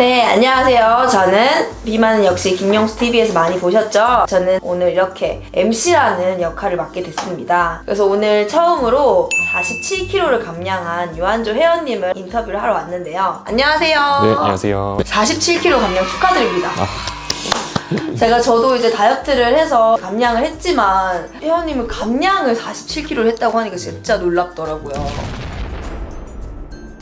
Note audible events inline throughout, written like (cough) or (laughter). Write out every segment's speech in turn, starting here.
네, 안녕하세요. 저는 비만은 역시 김용수 TV에서 많이 보셨죠? 저는 오늘 이렇게 MC라는 역할을 맡게 됐습니다. 그래서 오늘 처음으로 47kg를 감량한 유한조 회원님을 인터뷰를 하러 왔는데요. 안녕하세요. 네, 안녕하세요. 47kg 감량 축하드립니다. (laughs) 제가 저도 이제 다이어트를 해서 감량을 했지만 회원님은 감량을 47kg를 했다고 하니까 진짜 놀랍더라고요.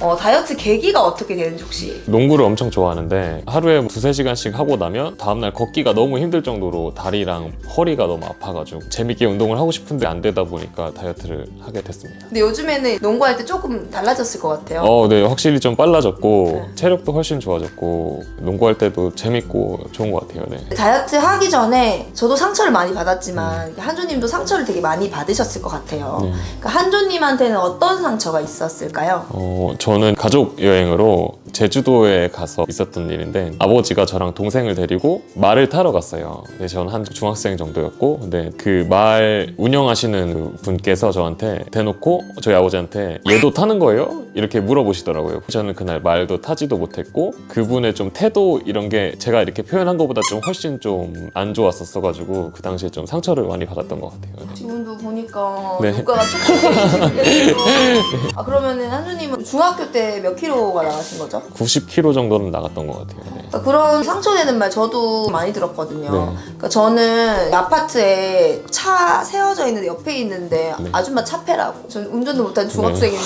어, 다이어트 계기가 어떻게 되는지 혹시 농구를 엄청 좋아하는데 하루에 두세 시간씩 하고 나면 다음날 걷기가 너무 힘들 정도로 다리랑 허리가 너무 아파가지고 재밌게 운동을 하고 싶은데 안 되다 보니까 다이어트를 하게 됐습니다. 근데 요즘에는 농구할 때 조금 달라졌을 것 같아요. 어, 네, 확실히 좀 빨라졌고 체력도 훨씬 좋아졌고 농구할 때도 재밌고 좋은 것 같아요. 네. 다이어트 하기 전에 저도 상처를 많이 받았지만 한조님도 상처를 되게 많이 받으셨을 것 같아요. 네. 그러니까 한조님한테는 어떤 상처가 있었을까요? 어, 저는 가족 여행으로 제주도에 가서 있었던 일인데 아버지가 저랑 동생을 데리고 말을 타러 갔어요. 근데 저는 한 중학생 정도였고 근데 그 말 운영하시는 그 분께서 저한테 대놓고 저희 아버지한테 얘도 타는 거예요? 이렇게 물어보시더라고요. 저는 그날 말도 타지도 못했고 그분의 좀 태도 이런 게 제가 이렇게 표현한 것보다 좀 훨씬 좀 안 좋았었어가지고 그 당시에 좀 상처를 많이 받았던 것 같아요. 네. 지금도 보니까 네. 눈가가 촉촉해지시는데 아 그러면은 한조님은 중학교 때 몇 킬로가 나가신 거죠? 90kg 정도는 나갔던 것 같아요. 네. 그러니까 그런 상처되는 말 저도 많이 들었거든요. 네. 그러니까 저는 아파트에 차 세워져 있는데 옆에 있는데 네. 아줌마 차 패라고. 전 운전도 못한 중학생인데.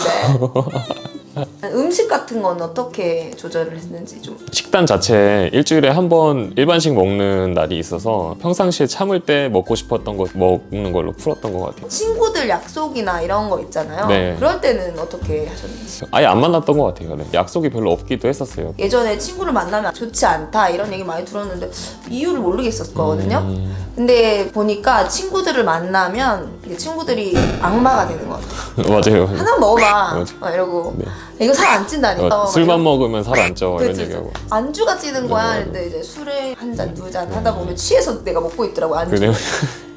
(laughs) (laughs) 음식 같은 건 어떻게 조절을 했는지 좀. 식단 자체에 일주일에 한 번 일반식 먹는 날이 있어서 평상시에 참을 때 먹고 싶었던 거 먹는 걸로 풀었던 것 같아요. 친구들 약속이나 이런 거 있잖아요. 네. 그럴 때는 어떻게 하셨는지. 아예 안 만났던 것 같아요. 네. 약속이 별로 없기도 했었어요. 예전에 친구를 만나면 좋지 않다 이런 얘기 많이 들었는데 이유를 모르겠었거든요. 음, 근데 보니까 친구들을 만나면 이게 친구들이 악마가 되는 것 같아요. (laughs) 맞아요. 하나 먹어봐. 맞아. 막 이러고 네. 이거 살 안 찐다니까. 어, 술만 먹으면 살 안 쪄 이런 그치, 얘기하고. 안주가 찌는 거야. 네, 근데 이제 술에 한잔 두 잔 하다 보면 취해서 내가 먹고 있더라고 안주. 그래요.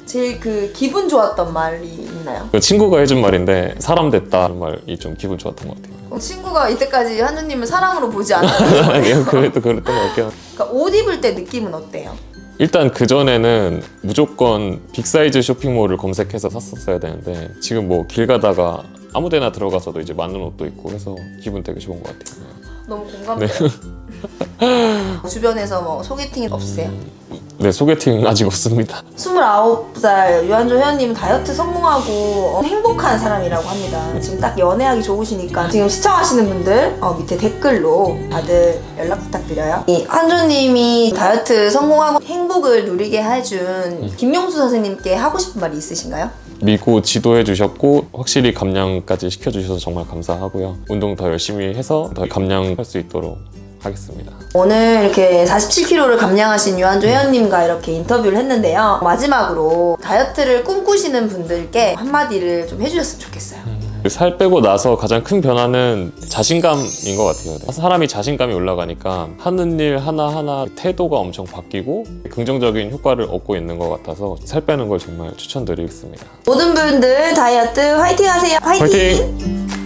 제일 그 기분 좋았던 말이 있나요? 그 친구가 해준 말인데 사람 됐다 는 말이 좀 기분 좋았던 것 같아요. 어, 친구가 이때까지 한주님을 사람으로 보지. (laughs) 아니요, 그래도 그랬던 것 같아요. 그러니까 옷 입을 때 느낌은 어때요? 일단 그 전에는 무조건 빅사이즈 쇼핑몰을 검색해서 샀었어야 되는데 지금 뭐 길 가다가 아무데나 들어가서도 이제 맞는 옷도 있고 해서 기분 되게 좋은 것 같아요. 너무 공감돼요. (laughs) 주변에서 뭐 소개팅이 없으세요? 네, 소개팅 아직 없습니다. 29살 유한조 회원님은 다이어트 성공하고 행복한 사람이라고 합니다. 지금 딱 연애하기 좋으시니까 지금 시청하시는 분들 어, 밑에 댓글로 다들 연락 부탁드려요. 이 한조님이 다이어트 성공하고 행복을 누리게 해준 김용수 선생님께 하고 싶은 말이 있으신가요? 믿고 지도해 주셨고 확실히 감량까지 시켜 주셔서 정말 감사하고요. 운동 더 열심히 해서 더 감량할 수 있도록 하겠습니다. 오늘 이렇게 47kg를 감량하신 유한조 회원님과 이렇게 인터뷰를 했는데요. 마지막으로 다이어트를 꿈꾸시는 분들께 한마디를 좀 해주셨으면 좋겠어요. 살 빼고 나서 가장 큰 변화는 자신감인 것 같아요. 사람이 자신감이 올라가니까 하는 일 하나하나 태도가 엄청 바뀌고 긍정적인 효과를 얻고 있는 것 같아서 살 빼는 걸 정말 추천드리겠습니다. 모든 분들 다이어트 화이팅 하세요. 화이팅! 화이팅!